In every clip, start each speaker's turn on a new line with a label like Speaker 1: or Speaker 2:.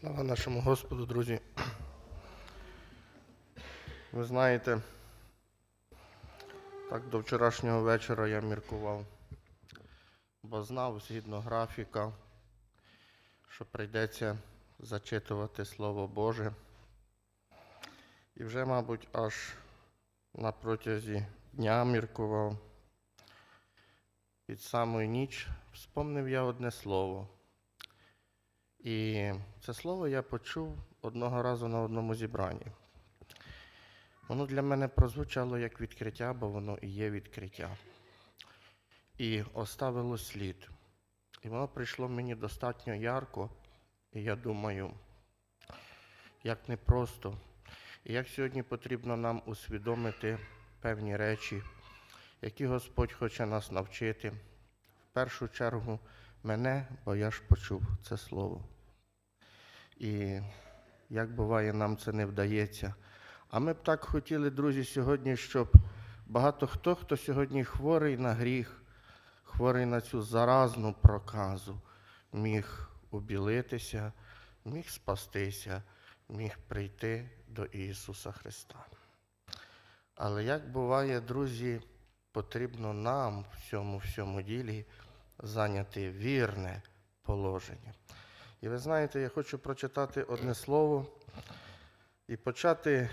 Speaker 1: Слава нашому Господу, друзі. Ви знаєте, так до вчорашнього вечора я міркував, бо знав згідно графіка, що прийдеться зачитувати Слово Боже. І вже, мабуть, аж на протязі дня міркував. Під самою ніч вспомнив я одне слово. І це слово я почув одного разу на одному зібранні. Воно для мене прозвучало як відкриття, бо воно і є відкриття. І оставило слід. І воно прийшло мені достатньо ярко, і я думаю, як непросто, і як сьогодні потрібно нам усвідомити певні речі, які Господь хоче нас навчити. В першу чергу мене, бо я ж почув це слово. І як буває, нам це не вдається. А ми б так хотіли, друзі, сьогодні, щоб багато хто, хто сьогодні хворий на гріх, хворий на цю заразну проказу, міг убілитися, міг спастися, міг прийти до Ісуса Христа. Але як буває, друзі, потрібно нам в цьому всьому ділі зайняти вірне положення. І ви знаєте, я хочу прочитати одне слово і почати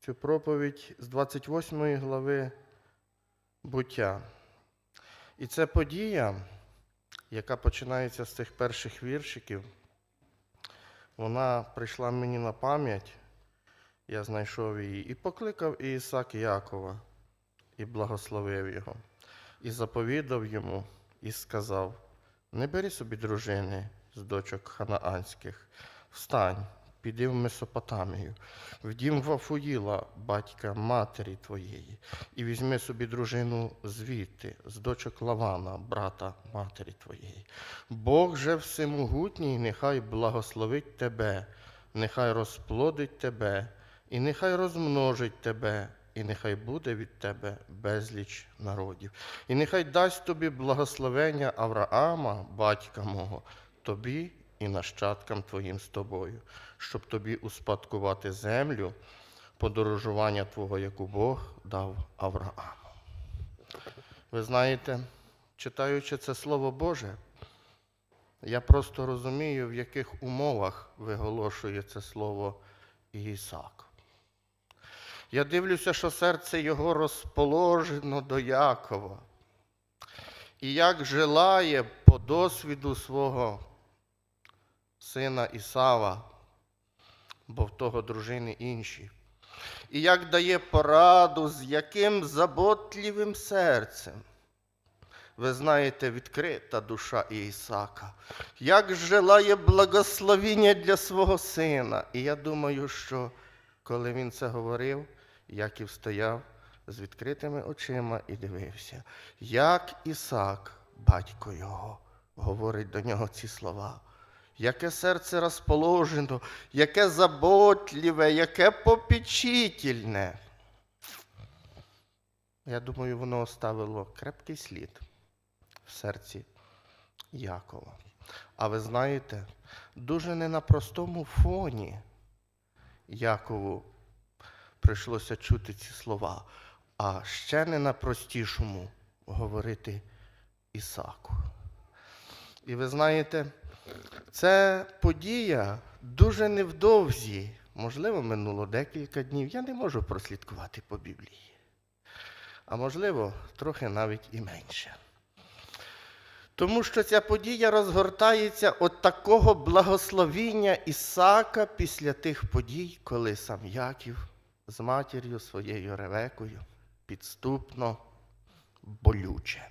Speaker 1: цю проповідь з 28 глави буття. І це подія, яка починається з цих перших віршиків, вона прийшла мені на пам'ять, я знайшов її, і покликав Ісак Якова, і благословив його, і заповідав йому, і сказав: Не бери собі дружини з дочок ханаанських, встань, піди в Месопотамію, в дім Вафуїла, батька матері твоєї, і візьми собі дружину звідти, з дочок Лавана, брата матері твоєї. Бог же всемогутній, нехай благословить тебе, нехай розплодить тебе, і нехай розмножить тебе. І нехай буде від тебе безліч народів. І нехай дасть тобі благословення Авраама, батька мого, тобі і нащадкам твоїм з тобою, щоб тобі успадкувати землю, подорожування Твого, яку Бог дав Аврааму. Ви знаєте, читаючи це Слово Боже, я просто розумію, в яких умовах виголошує це слово Ісак. Я дивлюся, що серце його розположено до Якова. І як желає по досвіду свого сина Ісава, бо в того дружини інші. І як дає пораду, з яким заботливим серцем. Ви знаєте, відкрита душа Ісака, як желає благословіння для свого сина. І я думаю, що коли він це говорив, Яків стояв з відкритими очима і дивився, як Ісак, батько його, говорить до нього ці слова. Яке серце розположено, яке заботливе, яке попечительне. Я думаю, воно оставило крепкий слід в серці Якова. А ви знаєте, дуже не на простому фоні Якову прийшлося чути ці слова, а ще не на простішому говорити Ісаку. І ви знаєте, це подія дуже невдовзі, можливо, минуло декілька днів. Я не можу прослідкувати по Біблії. А можливо, трохи навіть і менше. Тому що ця подія розгортається от такого благословіння Ісака після тих подій, коли сам Яків з матір'ю своєю Ревекою підступно болюче.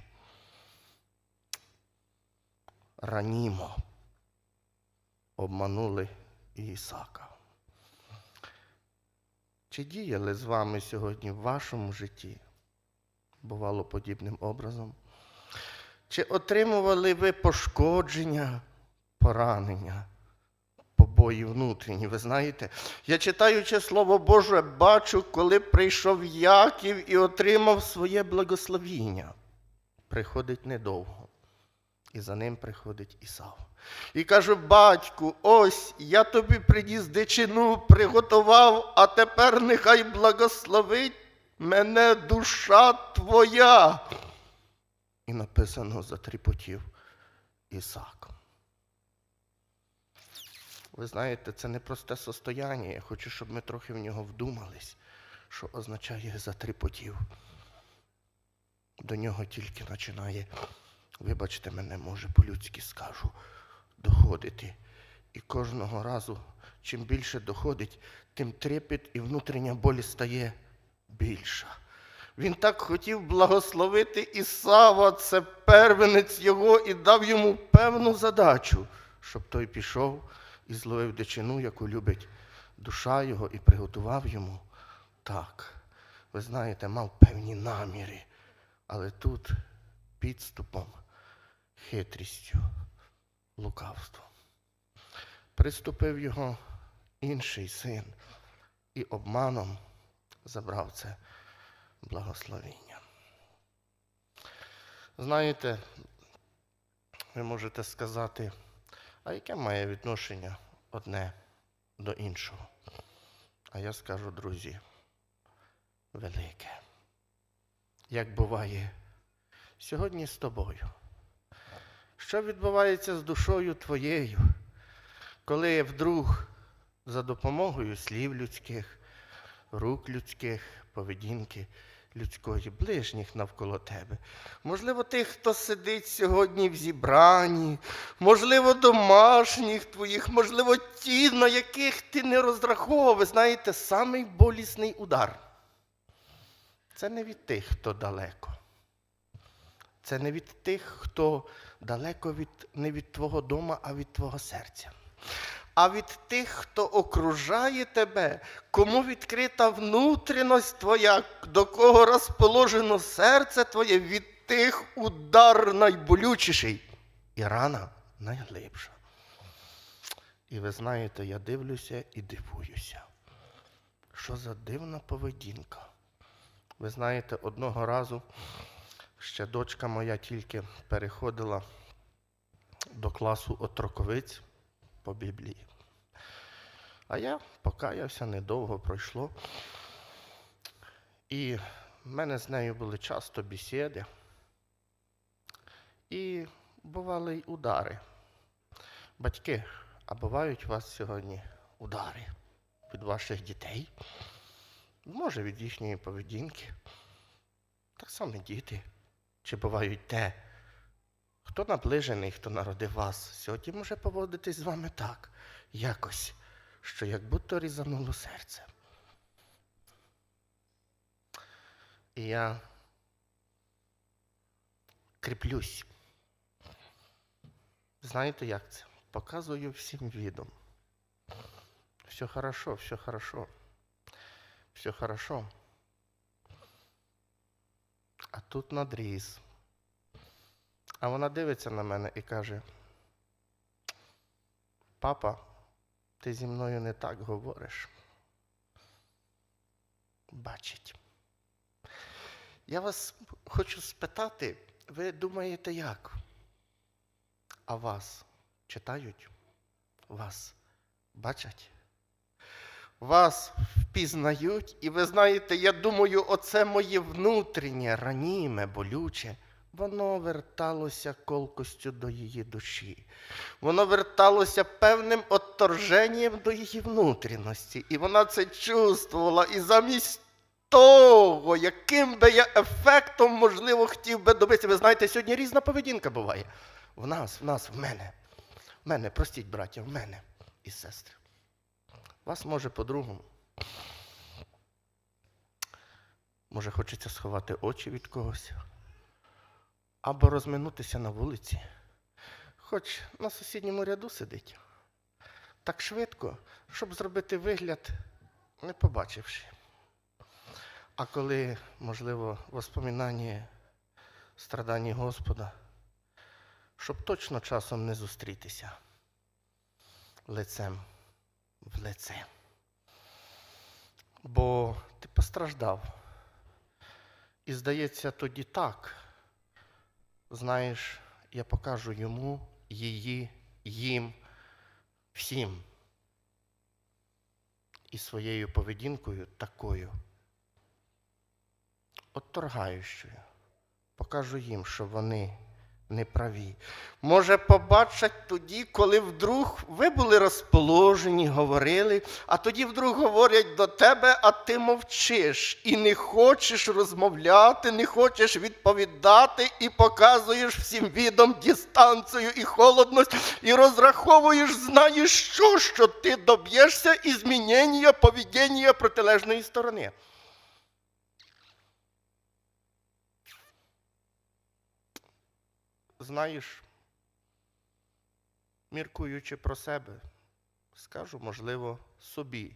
Speaker 1: Ранімо обманули Ісака. Чи діяли з вами сьогодні в вашому житті? Бувало подібним образом? Чи отримували ви пошкодження, поранення, побої внутрішні? Ви знаєте, я читаючи Слово Боже, бачу, коли прийшов Яків і отримав своє благословіння. Приходить недовго, і за ним приходить Ісав. І каже, батьку, ось я тобі приніс дичину, приготував, а тепер нехай благословить мене душа твоя. І написано затріпотів Ісак. Ви знаєте, це не просте состояння. Я хочу, щоб ми трохи в нього вдумались, що означає затріпотів. До нього тільки починає, вибачте мене, може, по-людськи скажу, доходити. І кожного разу, чим більше доходить, тим трепет і внутрішня боль стає більша. Він так хотів благословити Ісава, це первенець його, і дав йому певну задачу, щоб той пішов і зловив дичину, яку любить душа його, і приготував йому так. Ви знаєте, мав певні наміри, але тут підступом, хитрістю, лукавством. Приступив його інший син і обманом забрав це благословіння. Знаєте, ви можете сказати, а яке має відношення одне до іншого? А я скажу, друзі, велике. Як буває сьогодні з тобою. Що відбувається з душою твоєю, коли вдруг за допомогою слів людських, рук людських, поведінки людської, ближніх навколо тебе. Можливо, тих, хто сидить сьогодні в зібранні, можливо, домашніх твоїх, можливо, ті, на яких ти не розраховував. Знаєте, самий болісний удар. Це не від тих, хто далеко. Це не від тих, хто далеко від, не від твого дома, а від твого серця. А від тих, хто окружає тебе, кому відкрита внутрішність твоя, до кого розположено серце твоє, від тих удар найболючіший і рана найглибша. І ви знаєте, я дивлюся і дивуюся. Що за дивна поведінка? Ви знаєте, одного разу ще дочка моя тільки переходила до класу отроковиць по Біблії. А я покаявся, недовго пройшло. І в мене з нею були часто бесіди. І бували й удари. Батьки, а бувають у вас сьогодні удари від ваших дітей? Може, від їхньої поведінки. Так само діти. Чи бувають те, хто наближений, хто народив вас, сьогодні може поводитись з вами так, якось, що як будто різануло серце. І я кріплюсь. Знаєте, як це? Показую всім відом. Все хорошо, все хорошо. Все хорошо. А тут надріз. А вона дивиться на мене і каже: Папа, ти зі мною не так говориш. Бачить. Я вас хочу спитати, ви думаєте як? А вас читають? Вас бачать? Вас впізнають, і ви знаєте, я думаю, оце моє внутрішнє, раніме, болюче, воно верталося колкостю до її душі. Воно верталося певним отторженням до її внутрішності. І вона це чувствувала. І замість того, яким би я ефектом, можливо, хотів би добитися. Ви знаєте, сьогодні різна поведінка буває. В нас, в нас, в мене. В мене, простіть, браття, в мене і сестри. Вас може по-другому. Може, хочеться сховати очі від когось. Або розминутися на вулиці. Хоч на сусідньому ряду сидить. Так швидко, щоб зробити вигляд, не побачивши. А коли, можливо, воспоминання страдання Господа, щоб точно часом не зустрітися лицем в лице. Бо ти постраждав. І здається, тоді так. Знаєш, я покажу йому, її їм, всім. І своєю поведінкою такою, отторгаючою, покажу їм, що вони не праві. Може, побачать тоді, коли вдруг ви були розположені, говорили, а тоді вдруг говорять до тебе, а ти мовчиш і не хочеш розмовляти, не хочеш відповідати, і показуєш всім відом дистанцію і холодність, і розраховуєш, знаєш що, що ти доб'єшся і змінення поведіння протилежної сторони. Знаєш, міркуючи про себе, скажу, можливо, собі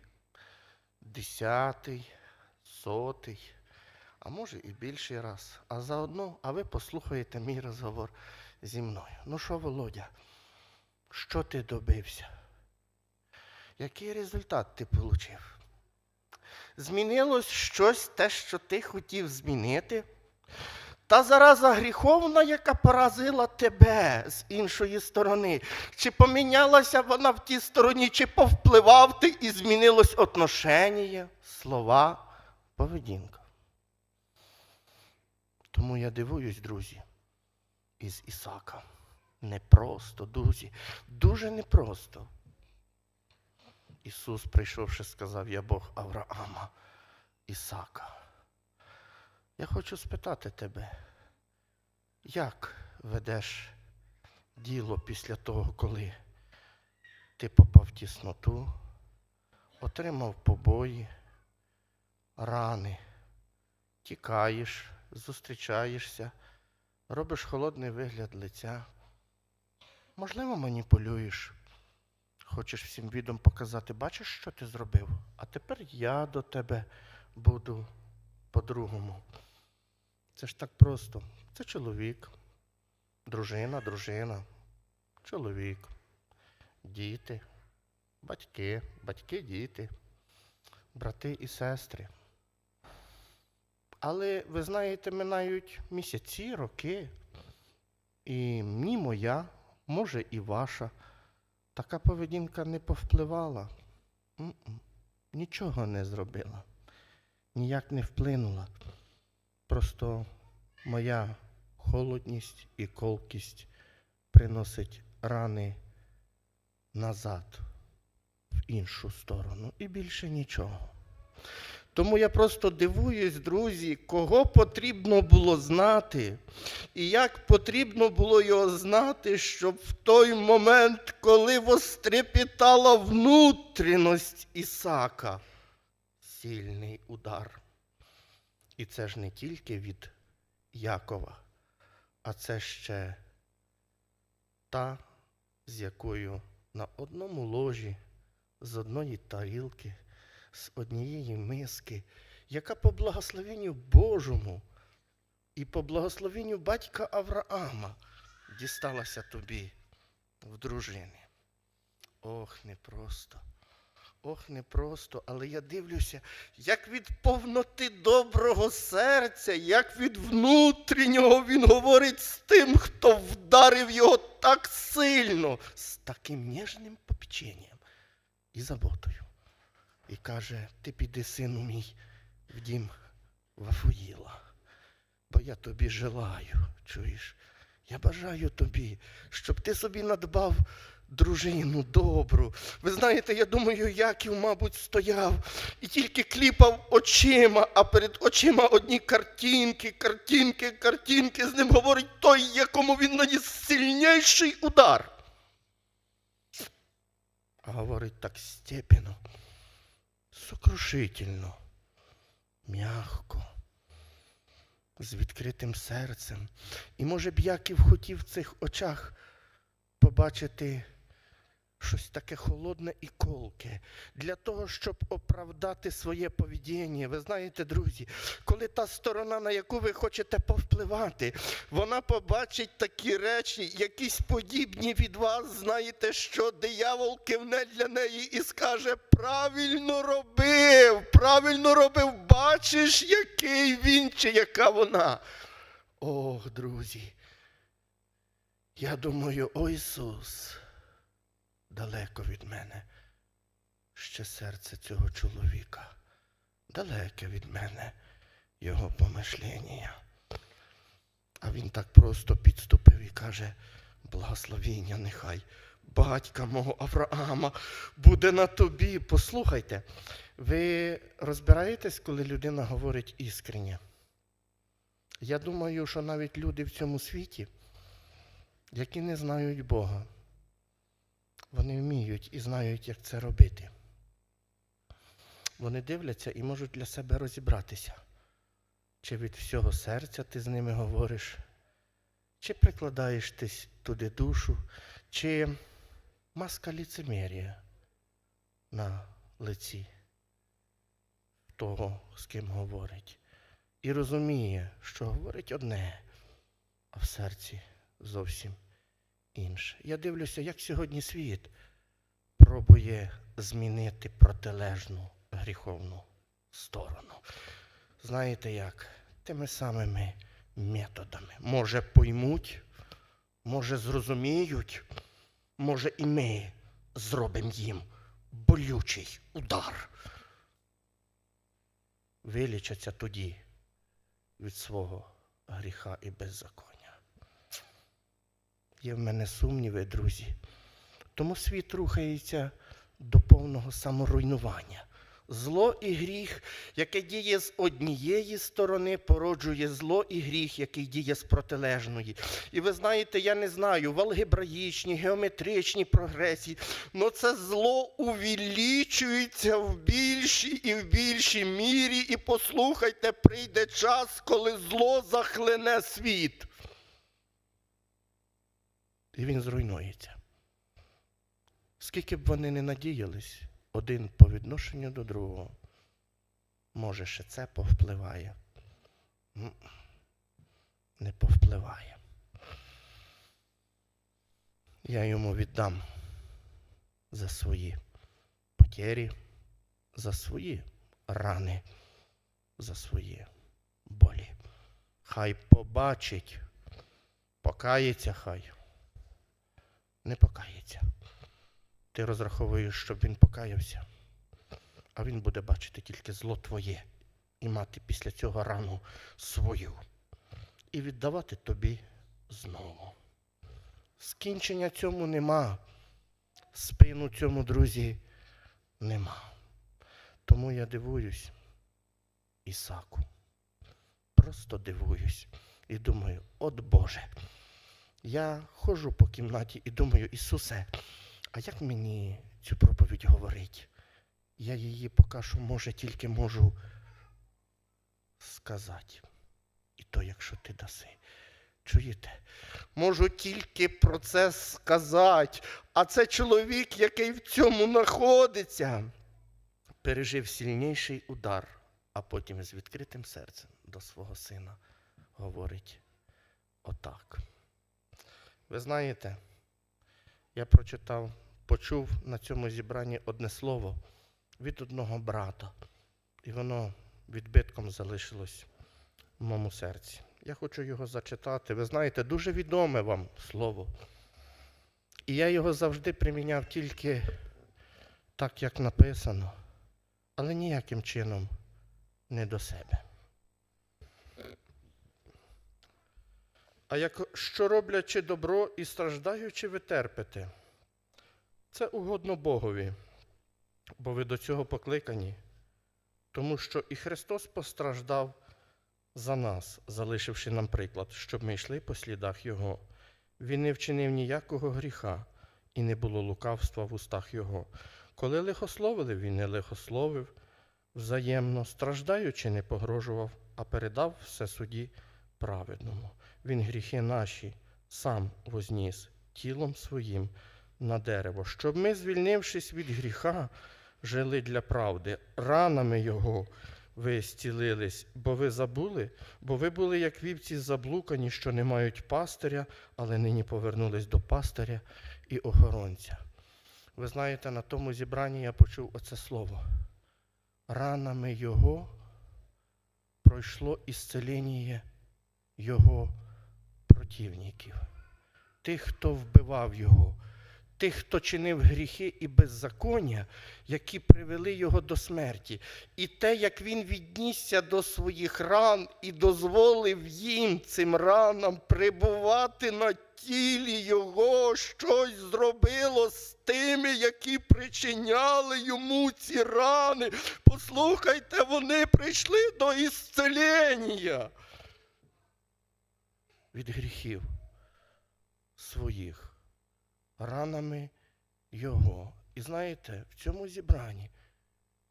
Speaker 1: десятий, сотий, а може і більший раз. А заодно, а ви послухаєте мій розговор зі мною. Ну що, Володя, що ти добився? Який результат ти отримав? Змінилось щось те, що ти хотів змінити? Та зараза гріховна, яка поразила тебе з іншої сторони. Чи помінялася вона в тій стороні, чи повпливав ти і змінилось отношення, слова, поведінка. Тому я дивуюсь, друзі, із Ісака. Непросто, друзі, дуже непросто. Ісус, прийшовши, сказав, я Бог Авраама, Ісака. Я хочу спитати тебе, як ведеш діло після того, коли ти попав в тісноту, отримав побої, рани, тікаєш, зустрічаєшся, робиш холодний вигляд лиця, можливо, маніпулюєш, хочеш всім відом показати, бачиш, що ти зробив, а тепер я до тебе буду по-другому. Це ж так просто. Це чоловік, дружина, дружина, чоловік, діти, батьки, батьки, діти, брати і сестри. Але ви знаєте, минають місяці, роки, і ні моя, може і ваша, така поведінка не повпливала, нічого не зробила, ніяк не вплинула. Просто моя холодність і колкість приносить рани назад, в іншу сторону, і більше нічого. Тому я просто дивуюсь, друзі, кого потрібно було знати, і як потрібно було його знати, щоб в той момент, коли вострепітала внутрішність Ісака, сильний удар. І це ж не тільки від Якова, а це ще та, з якою на одному ложі, з одної тарілки, з однієї миски, яка по благословенню Божому і по благословенню батька Авраама дісталася тобі в дружини. Ох, непросто. Ох, непросто, але я дивлюся, як від повноти доброго серця, як від внутрішнього він говорить з тим, хто вдарив його так сильно, з таким ніжним попеченням і заботою. І каже: ти піди, сину мій, в дім Вафуїла, бо я тобі желаю, чуєш? Я бажаю тобі, щоб ти собі надбав дружину добру. Ви знаєте, я думаю, Яків, мабуть, стояв і тільки кліпав очима, а перед очима одні картинки, картинки, картинки. З ним говорить той, якому він наніс сильніший удар. А говорить так степенно, сокрушительно, м'ягко, з відкритим серцем. І може б Яків хотів в цих очах побачити щось таке холодне і колке для того, щоб оправдати своє поведіння. Ви знаєте, друзі, коли та сторона, на яку ви хочете повпливати, вона побачить такі речі, якісь подібні від вас, знаєте, що диявол кивне для неї і скаже: правильно робив, правильно робив, бачиш, який він чи яка вона. Ох, друзі. Я думаю, о Ісус, далеко від мене ще серце цього чоловіка, далеке від мене його помишлення. А він так просто підступив і каже: благословіння нехай батька мого Авраама буде на тобі. Послухайте, ви розбираєтесь, коли людина говорить іскренне? Я думаю, що навіть люди в цьому світі, які не знають Бога, вони вміють і знають, як це робити. Вони дивляться і можуть для себе розібратися, чи від всього серця ти з ними говориш, чи прикладаєш ти туди душу, чи маска ліцемерія на лиці того, з ким говорить. І розуміє, що говорить одне, а в серці зовсім інше. Я дивлюся, як сьогодні світ пробує змінити протилежну гріховну сторону. Знаєте як? Тими самими методами. Може, поймуть, може, зрозуміють, може, і ми зробимо їм болючий удар. Вилічаться тоді від свого гріха і беззаконня. Є в мене сумніви, друзі. Тому світ рухається до повного саморуйнування. Зло і гріх, яке діє з однієї сторони, породжує зло і гріх, який діє з протилежної. І ви знаєте, я не знаю, в алгебраїчній, геометричній прогресії, але це зло увеличується в більшій і в більшій мірі. І послухайте, прийде час, коли зло захлине світ. І він зруйнується. Скільки б вони не надіялись один по відношенню до другого, може, ще це повпливає. Не повпливає. Я йому віддам за свої потері, за свої рани, за свої болі. Хай побачить, покається хай. Не покається. Ти розраховуєш, щоб він покаявся, а він буде бачити тільки зло твоє і мати після цього рану свою і віддавати тобі знову. Скінчення цьому нема, спину цьому, друзі, нема. Тому я дивуюсь Ісаку. Просто дивуюсь і думаю, от Боже. Я ходжу по кімнаті і думаю, Ісусе, а як мені цю проповідь говорить? Я її поки що, може, тільки можу сказати. І то, якщо ти даси. Чуєте? Можу тільки про це сказати. А це чоловік, який в цьому знаходиться, пережив сильніший удар, а потім з відкритим серцем до свого сина говорить отак. Ви знаєте, я прочитав, почув на цьому зібранні одне слово від одного брата, і воно відбитком залишилось в моєму серці. Я хочу його зачитати. Ви знаєте, дуже відоме вам слово. І я його завжди приміняв тільки так, як написано, але ніяким чином не до себе. А якщо роблячи добро і страждаючи, ви терпите, це угодно Богові, бо ви до цього покликані, тому що і Христос постраждав за нас, залишивши нам приклад, щоб ми йшли по слідах Його. Він не вчинив ніякого гріха, і не було лукавства в устах Його. Коли лихословили, він не лихословив, взаємно, страждаючи, не погрожував, а передав все суді праведному. Він гріхи наші сам возніс тілом своїм на дерево, щоб ми, звільнившись від гріха, жили для правди, ранами Його ви зцілились, бо ви забули, бо ви були, як вівці заблукані, що не мають пастиря, але нині повернулись до пастиря і охоронця. Ви знаєте, на тому зібранні я почув оце слово. Ранами Його пройшло ісцеління Його противників, тих, хто вбивав Його, тих, хто чинив гріхи і беззаконня, які привели його до смерті, і те, як він віднісся до своїх ран і дозволив їм цим ранам прибувати на тілі його, щось зробило з тими, які причиняли йому ці рани. Послухайте, вони прийшли до ісцелення від гріхів своїх ранами Його. І знаєте, в цьому зібранні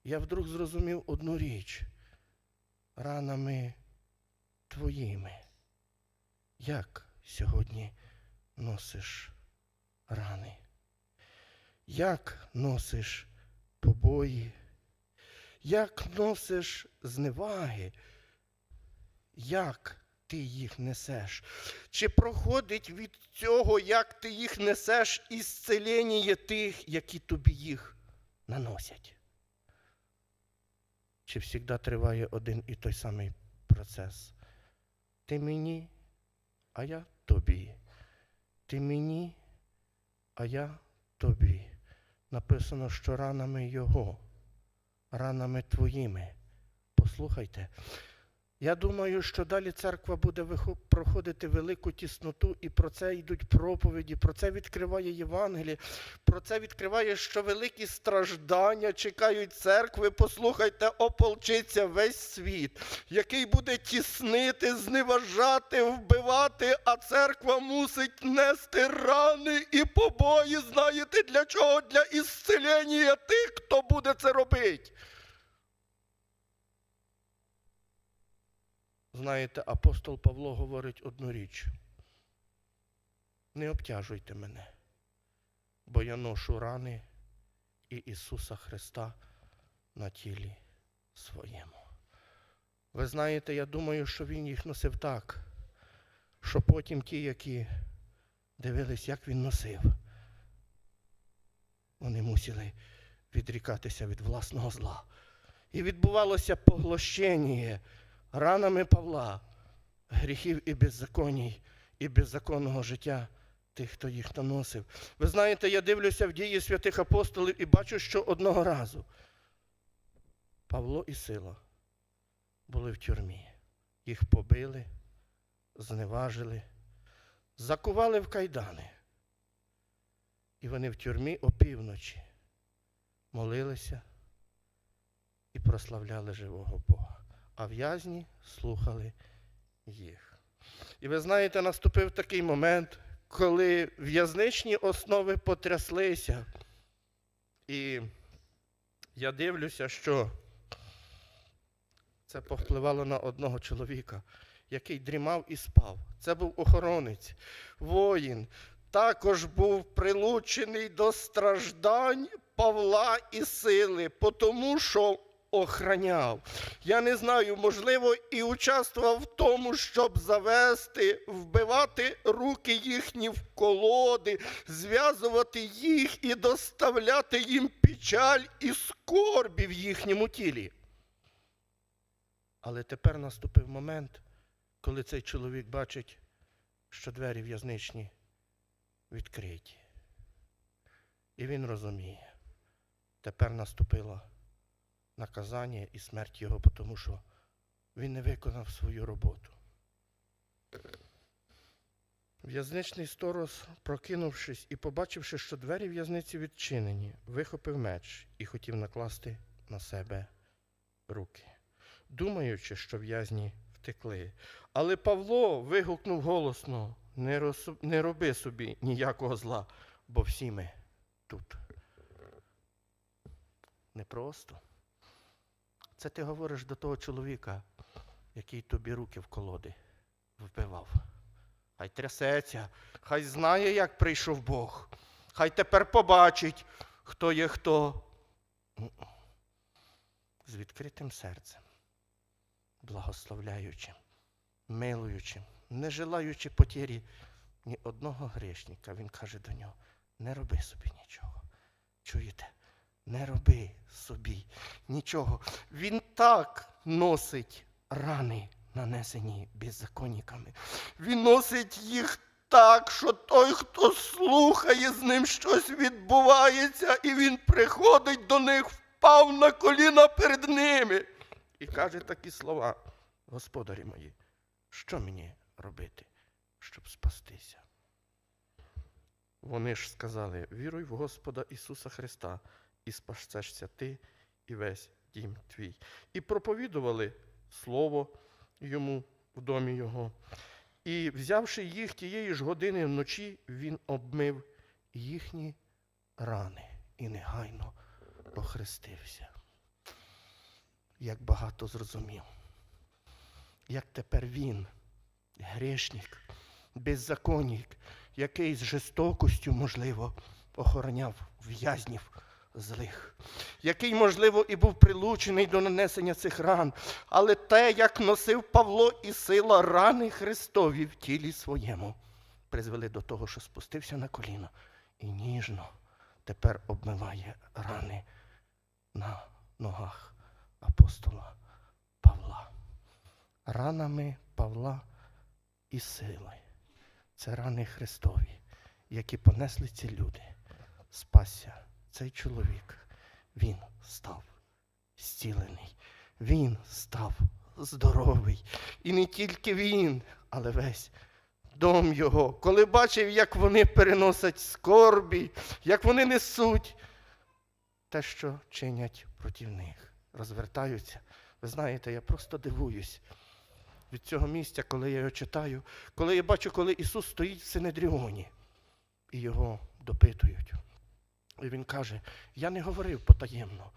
Speaker 1: я вдруг зрозумів одну річ ранами твоїми. Як сьогодні носиш рани? Як носиш побої? Як носиш зневаги? Як ти їх несеш? Чи проходить від цього, як ти їх несеш, ісцелення тих, які тобі їх наносять? Чи завжди триває один і той самий процес? Ти мені, а я тобі. Ти мені, а я тобі. Написано, що ранами Його, ранами твоїми. Послухайте. Я думаю, що далі церква буде проходити велику тісноту, і про це йдуть проповіді, про це відкриває Євангеліє, про це відкриває, що великі страждання чекають церкви. Послухайте, ополчиться весь світ, який буде тіснити, зневажати, вбивати, а церква мусить нести рани і побої. Знаєте для чого? Для ісцелення тих, хто буде це робити. Знаєте, апостол Павло говорить одну річ. Не обтяжуйте мене, бо я ношу рани і Ісуса Христа на тілі своєму. Ви знаєте, я думаю, що Він їх носив так, що потім ті, які дивились, як він носив, вони мусили відрікатися від власного зла. І відбувалося поглощення ранами Павла, гріхів і беззаконій, і беззаконного життя тих, хто їх наносив. Ви знаєте, я дивлюся в дії святих апостолів і бачу, що одного разу Павло і Сила були в тюрмі. Їх побили, зневажили, закували в кайдани. І вони в тюрмі опівночі молилися і прославляли живого Бога а в'язні слухали їх. І ви знаєте, наступив такий момент, коли в'язничні основи потряслися. І я дивлюся, що це повпливало на одного чоловіка, який дрімав і спав. Це був охоронець, воїн. Також був прилучений до страждань Павла і сили, тому що охраняв. Я не знаю, можливо, і участвував в тому, щоб завести, вбивати руки їхні в колоди, зв'язувати їх і доставляти їм печаль і скорбі в їхньому тілі. Але тепер наступив момент, коли цей чоловік бачить, що двері в'язничні відкриті. І він розуміє, тепер наступила наказання і смерть його, тому що він не виконав свою роботу. В'язничний сторож, прокинувшись і побачивши, що двері в'язниці відчинені, вихопив меч і хотів накласти на себе руки, думаючи, що в'язні втекли. Але Павло вигукнув голосно: не, рос... не роби собі ніякого зла, бо всі ми тут. Непросто. Це ти говориш до того чоловіка, який тобі руки в колоди вбивав. Хай трясеться, хай знає, як прийшов Бог. Хай тепер побачить, хто є хто. З відкритим серцем, благословляючим, милуючим, не желаючи потірі ні одного грішника, він каже до нього: не роби собі нічого. Чуєте? Не роби собі нічого. Він так носить рани, нанесені беззаконниками. Він носить їх так, що той, хто слухає, з ним щось відбувається, і він приходить до них, впав на коліна перед ними і каже такі слова: Господарі мої, що мені робити, щоб спастися? Вони ж сказали: віруй в Господа Ісуса Христа, і спасешся ти і весь дім твій. І проповідували Слово йому в домі його. І, взявши їх тієї ж години вночі, він обмив їхні рани і негайно охрестився. Як багато зрозумів, як тепер він, грешник, беззаконник, який з жорстокостю, можливо, охороняв в'язнів злих, який, можливо, і був прилучений до нанесення цих ран, але те, як носив Павло і сила рани Христові в тілі своєму, призвели до того, що спустився на коліна і ніжно тепер обмиває рани на ногах апостола Павла. Ранами Павла і сили. Це рани Христові, які понесли ці люди. Спасся цей чоловік. Він став зцілений. Він став здоровий. І не тільки він, але весь дом його. Коли бачив, як вони переносять скорбі, як вони несуть те, що чинять проти них, розвертаються. Ви знаєте, я просто дивуюсь від цього місця, коли я його читаю, коли я бачу, коли Ісус стоїть в Синедріоні і його допитують. І він каже: Я не говорив потаємно,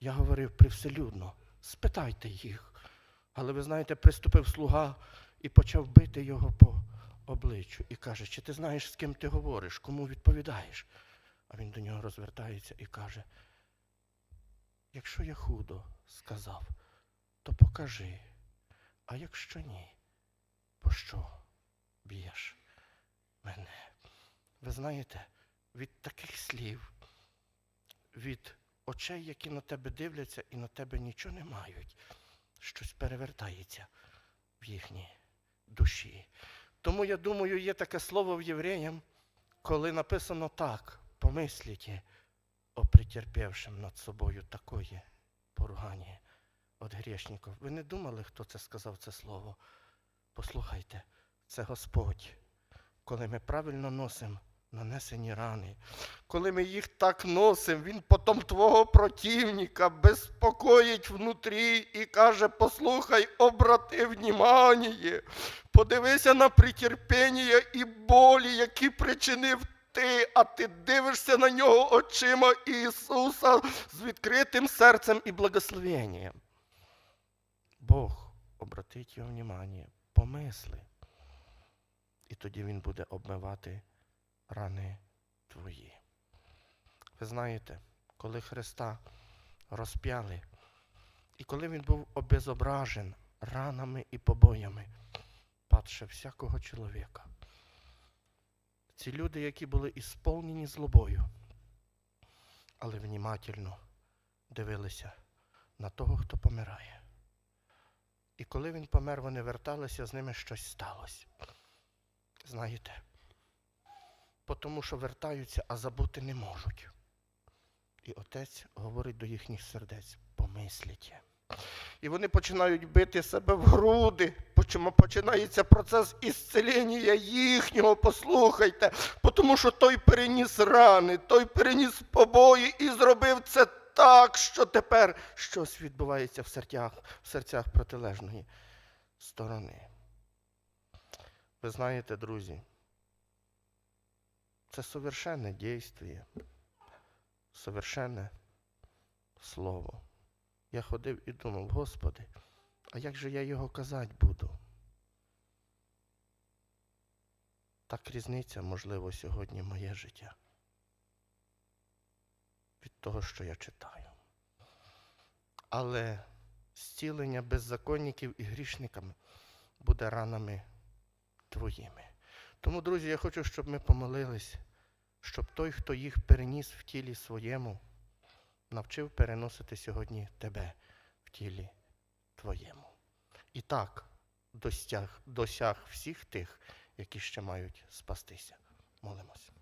Speaker 1: я говорив привселюдно. Спитайте їх. Але ви знаєте, приступив слуга і почав бити його по обличчю і каже: Чи ти знаєш, з ким ти говориш, кому відповідаєш? А він до нього розвертається і каже: Якщо я худо сказав, то покажи. А якщо ні, пощо б'єш мене? Ви знаєте, від таких слів, від очей, які на тебе дивляться і на тебе нічого не мають, щось перевертається в їхній душі. Тому я думаю, є таке слово в євреям, коли написано так, помисліть о претерпевшим над собою такое поругання від грішників. Ви не думали, хто це сказав це слово? Послухайте, це Господь. Коли ми правильно носимо нанесені рани, коли ми їх так носимо, Він потім твого противника безпокоїть внутрі і каже: послухай, обрати внімання, подивися на претерпіння і болі, які причинив ти, а ти дивишся на нього очима Ісуса з відкритим серцем і благословенням. Бог обратить його внимание, помисли. І тоді він буде обмивати рани твої. Ви знаєте, коли Христа розп'яли, і коли він був обезображен ранами і побоями, падше всякого чоловіка. Ці люди, які були ісполнені злобою, але внімательно дивилися на того, хто помирає. І коли він помер, вони верталися, з ними щось сталося. Знаєте, тому що вертаються, а забути не можуть. І отець говорить до їхніх сердець, помисліть. І вони починають бити себе в груди, починається процес ісцелення їхнього, послухайте, тому що той переніс рани, той переніс побої і зробив це так, що тепер щось відбувається в серцях, в серцях протилежної сторони. Ви знаєте, друзі, це совершенне дійство, совершенне слово. Я ходив і думав, Господи, а як же я його казати буду? Так різниця, можливо, сьогодні моє життя від того, що я читаю. Але зцілення беззаконників і грішниками буде ранами твоїми. Тому, друзі, я хочу, щоб ми помолились, щоб той, хто їх переніс в тілі своєму, навчив переносити сьогодні тебе в тілі твоєму. І так досяг, досяг всіх тих, які ще мають спастися. Молимося.